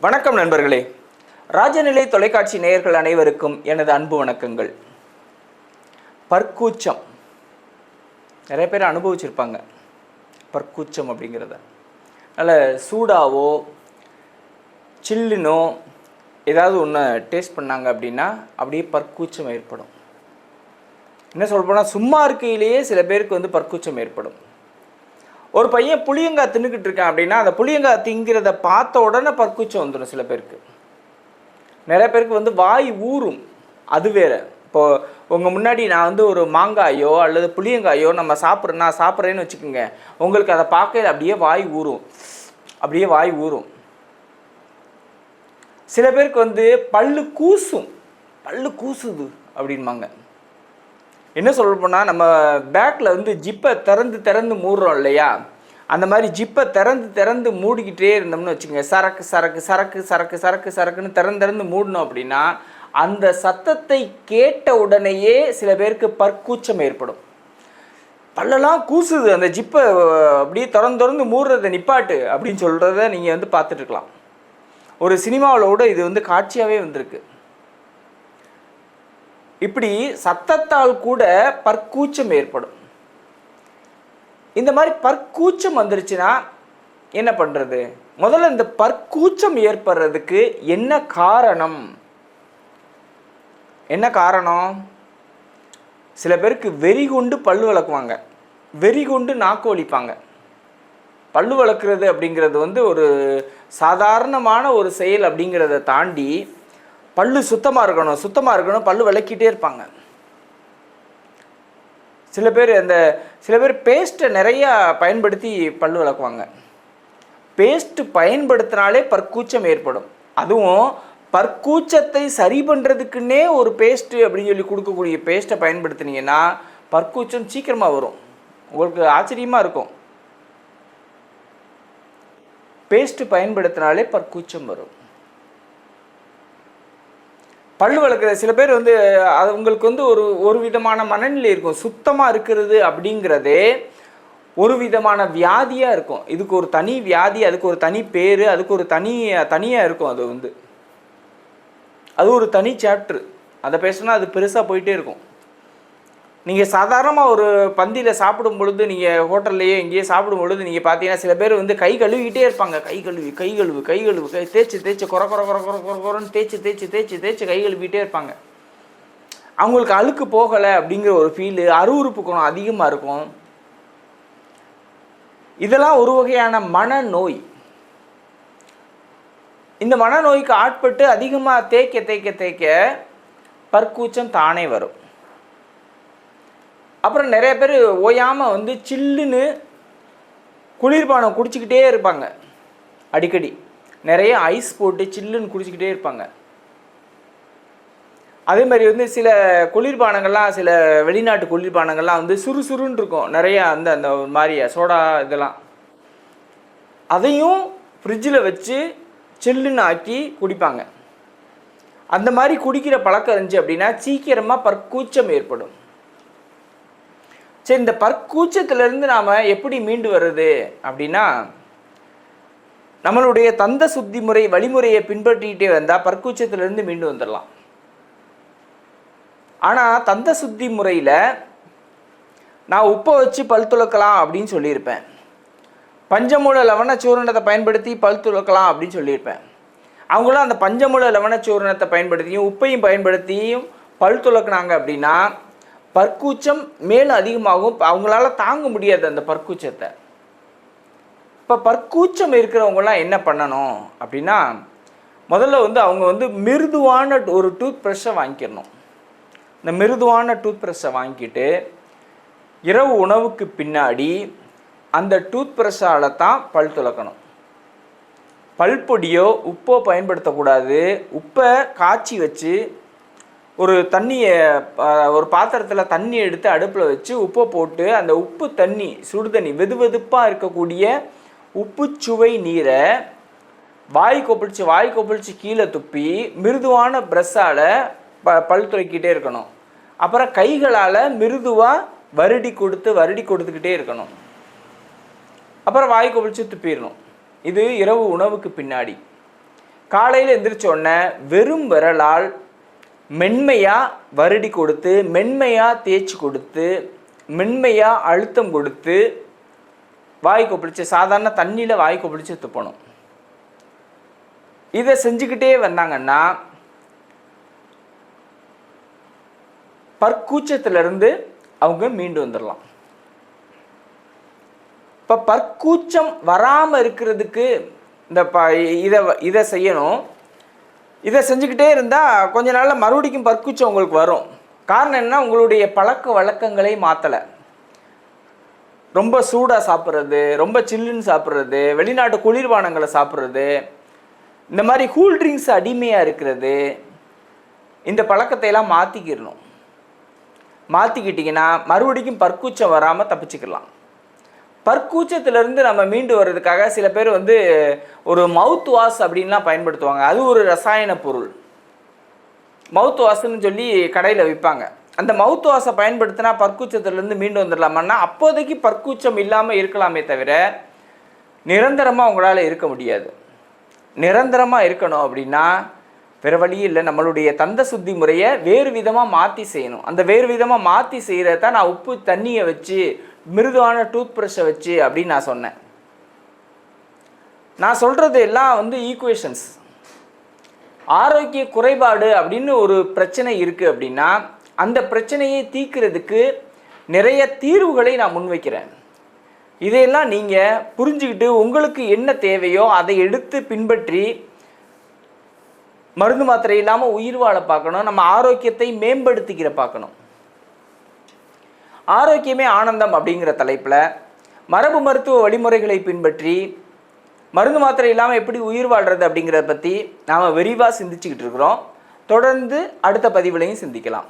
வணக்கம் நண்பர்களே. ராஜநிலை தொலைக்காட்சி நேயர்கள் அனைவருக்கும் எனது அன்பு வணக்கங்கள். பற்கூச்சம். நிறைய பேர் அனுபவிச்சிருப்பாங்க. பற்கூச்சம் அப்படிங்கிறத. நல்ல சூடாவோ சில்லுனோ ஏதாவது ஒன்று டேஸ்ட் பண்ணாங்க அப்படின்னா அப்படியே பற்கூச்சம் ஏற்படும். என்ன சொல்ல போனால் சும்மா இருக்கையிலேயே சில பேருக்கு வந்து பற்கூச்சம் ஏற்படும். ஒரு பையன் புளியங்காய் தின்னுக்கிட்டு இருக்கான் அப்படின்னா அந்த புளியங்காய் திங்கிறத பார்த்த உடனே பற்குச்சம் வந்துடும் சில பேருக்கு. நிறைய பேருக்கு வந்து வாய் ஊறும். அது வேற. இப்போ உங்கள் முன்னாடி நான் வந்து ஒரு மாங்காயோ அல்லது புளியங்காயோ நம்ம சாப்பிட்றேன் நான் சாப்பிட்றேன்னு வச்சுக்கோங்க. உங்களுக்கு அதை பார்க்க அப்படியே வாய் ஊறும். அப்படியே வாய் ஊறும். சில பேருக்கு வந்து பல்லு கூசும். பல்லு கூசுது அப்படின்பாங்க. என்ன சொல்ல போனால் நம்ம பேக்கில் வந்து ஜிப்பை திறந்து திறந்து மூடுறோம் இல்லையா? அந்த மாதிரி ஜிப்பை திறந்து திறந்து மூடிக்கிட்டே இருந்தோம்னு வச்சுக்கோங்க. சரக்கு சரக்கு சரக்கு சரக்கு சரக்கு சரக்குன்னு திறந்து திறந்து மூடணும் அப்படின்னா அந்த சத்தத்தை கேட்ட உடனேயே சில பேருக்கு பற்கூச்சம் ஏற்படும். பல்லெல்லாம் கூசுது. அந்த ஜிப்பை அப்படியே திறந்து திறந்து மூடுறதை நிப்பாட்டு அப்படின்னு சொல்கிறத நீங்கள் வந்து பார்த்துட்டு இருக்கலாம். ஒரு சினிமாவில் கூட இது வந்து காட்சியாகவே வந்திருக்கு. இப்படி சத்தத்தால் கூட பற்கூச்சம் ஏற்படும். இந்த மாதிரி பற்கூச்சம் வந்துருச்சுன்னா என்ன பண்ணுறது முதல்ல இந்த பற்கூச்சம் ஏற்படுறதுக்கு என்ன காரணம்? என்ன காரணம்? சில பேருக்கு வெறி கொண்டு பல்லு வளர்க்குவாங்க. வெறி கொண்டு நாக்கு வலிப்பாங்க. பல்லு வளர்க்குறது அப்படிங்கிறது வந்து ஒரு சாதாரணமான ஒரு செயல் அப்படிங்கிறத தாண்டி பல்லு சுத்தமாக இருக்கணும் சுத்தமாக இருக்கணும் பல்லு விளக்கிட்டே இருப்பாங்க. சில பேர் அந்த சில பேர் பேஸ்ட்டை நிறையா பயன்படுத்தி பல்லு விளக்குவாங்க. பேஸ்ட்டு பயன்படுத்தினாலே பற்கூச்சம் ஏற்படும். அதுவும் பற்கூச்சத்தை சரி பண்ணுறதுக்குன்னே ஒரு பேஸ்ட்டு அப்படின்னு சொல்லி கொடுக்கக்கூடிய பேஸ்ட்டை பயன்படுத்துனீங்கன்னா பற்கூச்சம் சீக்கிரமாக வரும். உங்களுக்கு ஆச்சரியமாக இருக்கும். பேஸ்ட்டு பயன்படுத்தினாலே பற்கூச்சம் வரும். பல்லு வளர்க்குற சில பேர் வந்து அது உங்களுக்கு வந்து ஒரு ஒரு விதமான மனநிலை இருக்கும். சுத்தமாக இருக்கிறது அப்படிங்கிறதே ஒரு விதமான வியாதியாக இருக்கும். இதுக்கு ஒரு தனி வியாதி அதுக்கு ஒரு தனி பேர் அதுக்கு ஒரு தனி தனியாக இருக்கும் அது வந்து. அது ஒரு தனி சாப்டர் அதை பேசினா அது பெருசாக போயிட்டே இருக்கும். நீங்கள் சாதாரணமாக ஒரு பந்தியில் சாப்பிடும் பொழுது நீங்கள் ஹோட்டல்லையே எங்கேயே சாப்பிடும் பொழுது நீங்கள் பார்த்தீங்கன்னா சில பேர் வந்து கை கழுவிக்கிட்டே இருப்பாங்க. கை கழுவி கை கழுவு கை கழுவு கை தேய்ச்சி தேய்ச்சி குறை குறை குறை குறை குறை குறைன்னு தேய்ச்சி தேய்ச்சி தேய்ச்சி தேய்ச்சி கை கழுவிட்டே இருப்பாங்க. அவங்களுக்கு அழுக்கு போகலை அப்படிங்கிற ஒரு ஃபீலு அருவறுப்பு குணம் அதிகமாக இருக்கும். இதெல்லாம் ஒரு வகையான மனநோய். இந்த மனநோய்க்கு ஆட்பட்டு அதிகமாக தேய்க்க தேய்க்க தேய்க்க பற்கூச்சம் தானே வரும். அப்புறம் நிறைய பேர் ஓயாமல் வந்து சில்லுன்னு குளிர்பானம் குடிச்சிக்கிட்டே இருப்பாங்க. அடிக்கடி. நிறைய ஐஸ் போட்டு சில்லுன்னு குடிச்சிக்கிட்டே இருப்பாங்க. அதே மாதிரி வந்து சில குளிர்பானங்கள்லாம் சில வெளிநாட்டு குளிர்பானங்கள்லாம் வந்து சுறுசுறுன்னு இருக்கும். நிறையா அந்த அந்த மாதிரி சோடா இதெல்லாம். அதையும் ஃப்ரிட்ஜில் வச்சு சில்லுன்னு ஆக்கி குடிப்பாங்க. அந்த மாதிரி குடிக்கிற பழக்கம் இருந்துச்சு அப்படின்னா சீக்கிரமாக பற்கூச்சம் ஏற்படும். சரி இந்த பற்கூச்சத்திலிருந்து நாம் எப்படி மீண்டு வர்றது அப்படின்னா நம்மளுடைய தந்த சுத்தி முறை வழிமுறையை பின்பற்றிக்கிட்டே வந்தால் பற்கூச்சத்திலிருந்து மீண்டு வந்துடலாம். ஆனால் தந்த சுத்தி முறையில் நான் உப்பை வச்சு பல் துளக்கலாம் அப்படின்னு சொல்லியிருப்பேன். பஞ்சமூல லவணச்சூரணத்தை பயன்படுத்தி பல் துளக்கலாம் அப்படின்னு சொல்லியிருப்பேன். அவங்களும் அந்த பஞ்சமூல லவணச்சூரணத்தை பயன்படுத்தியும் உப்பையும் பயன்படுத்தியும் பல் துளக்குனாங்க அப்படின்னா பற்கூச்சம் மேலும் அதிகமாகும். அவங்களால தாங்க முடியாது அந்த பற்கூச்சத்தை. இப்போ பற்கூச்சம் இருக்கிறவங்கலாம் என்ன பண்ணணும் அப்படின்னா முதல்ல வந்து அவங்க வந்து மிருதுவான ஒரு டூத் ப்ரஷ்ஷை வாங்கிடணும். இந்த மிருதுவான டூத் ப்ரஷ்ஷை வாங்கிட்டு இரவு உணவுக்கு பின்னாடி அந்த டூத் ப்ரஷ்ஷால் தான் பல் துலக்கணும் பல்பொடியோ உப்போ பயன்படுத்தக்கூடாது. உப்பை காய்ச்சி வச்சு ஒரு தண்ணியை ஒரு பாத்திரத்தில் தண்ணி எடுத்து அடுப்பில் வச்சு உப்பை போட்டு அந்த உப்பு தண்ணி சுடு தண்ணி வெது வெதுப்பாக இருக்கக்கூடிய உப்பு சுவை நீரை வாய் கொப்பளிச்சு வாய் கொப்பளிச்சு கீழே துப்பி மிருதுவான ப்ரெஷ்ஷால் ப பல் துளைக்கிட்டே இருக்கணும். அப்புறம் கைகளால் மிருதுவாக வருடி கொடுத்து வருடி கொடுத்துக்கிட்டே இருக்கணும். அப்புறம் வாய் கொப்பளிச்சு துப்பிடணும். இது இரவு உணவுக்கு பின்னாடி. காலையில் எந்திரிச்ச உடனே வெறும் விரலால் மென்மையாக வருடி கொடுத்து மென்மையாக தேய்ச்சி கொடுத்து மென்மையாக அழுத்தம் கொடுத்து வாய் கொப்பளிச்சு சாதாரண தண்ணியில் வாய் கொப்பளிச்சு துப்பணும் இதை செஞ்சுக்கிட்டே வந்தாங்கன்னா பற்கூச்சத்திலிருந்து அவங்க மீண்டு வந்துடலாம் இப்போ பற்கூச்சம் வராமல் இருக்கிறதுக்கு இந்த ப இதை இதை செய்யணும். இதை செஞ்சுக்கிட்டே இருந்தால் கொஞ்ச நாளில் மறுபடிக்கும் பற்குச்சம் உங்களுக்கு வரும். காரணம் என்ன உங்களுடைய பழக்க வழக்கங்களை மாற்றலை ரொம்ப சூடாக சாப்பிட்றது ரொம்ப சில்லுன்னு சாப்பிட்றது வெளிநாட்டு குளிர்பானங்களை சாப்பிட்றது இந்த மாதிரி கூல் ட்ரிங்க்ஸ் அடிமையாக இருக்கிறது இந்த பழக்கத்தையெல்லாம் மாற்றிக்கிடணும் மாற்றிக்கிட்டிங்கன்னா மறுபடிக்கும் பற்கூச்சம் வராமல் தப்பிச்சுக்கலாம். பற்கூச்சத்திலிருந்து நம்ம மீண்டு வர்றதுக்காக சில பேர் வந்து ஒரு மவுத் வாஷ் அப்படின்லாம் பயன்படுத்துவாங்க. அது ஒரு ரசாயன பொருள். மவுத் வாஷ்னு சொல்லி கடையில் விற்பாங்க அந்த மவுத் வாஷை பயன்படுத்தினா பற்கூச்சத்திலேருந்து மீண்டு வந்துடலாமான்னா அப்போதைக்கு பற்கூச்சம் இல்லாமல் இருக்கலாமே தவிர நிரந்தரமாக உங்களால் இருக்க முடியாது. நிரந்தரமாக இருக்கணும் அப்படின்னா வேறு வழி இல்லை. நம்மளுடைய தந்த சுத்தி முறையை வேறு விதமாக மாற்றி செய்யணும். அந்த வேறு விதமாக மாற்றி செய்கிறத நான் உப்பு தண்ணியை வச்சு மிருதுவான டூத் ப்ரஷ்ஷை வச்சு அப்படின்னு நான் சொன்னேன். நான் சொல்கிறது எல்லாம் வந்து ஈக்குவேஷன்ஸ் ஆரோக்கிய குறைபாடு அப்படின்னு ஒரு பிரச்சனை இருக்குது அப்படின்னா அந்த பிரச்சனையை தீர்க்கிறதுக்கு நிறைய தீர்வுகளை நான் முன்வைக்கிறேன். இதையெல்லாம் நீங்கள் புரிஞ்சுக்கிட்டு உங்களுக்கு என்ன தேவையோ அதை எடுத்து பின்பற்றி மருந்து மாத்திரை இல்லாமல் உயிர் வாழ பார்க்கணும் நம்ம ஆரோக்கியத்தை மேம்படுத்திக்கிற பார்க்கணும். ஆரோக்கியமே ஆனந்தம் அப்படிங்கிற தலைப்பில் மரபு மருத்துவ வழிமுறைகளை பின்பற்றி மருந்து மாத்திரை இல்லாமல் எப்படி உயிர் வாழ்கிறது அப்படிங்கிறத பற்றி நாம் விரிவாக சிந்திச்சுக்கிட்டு இருக்கிறோம். தொடர்ந்து அடுத்த பதிவுலையும் சிந்திக்கலாம்.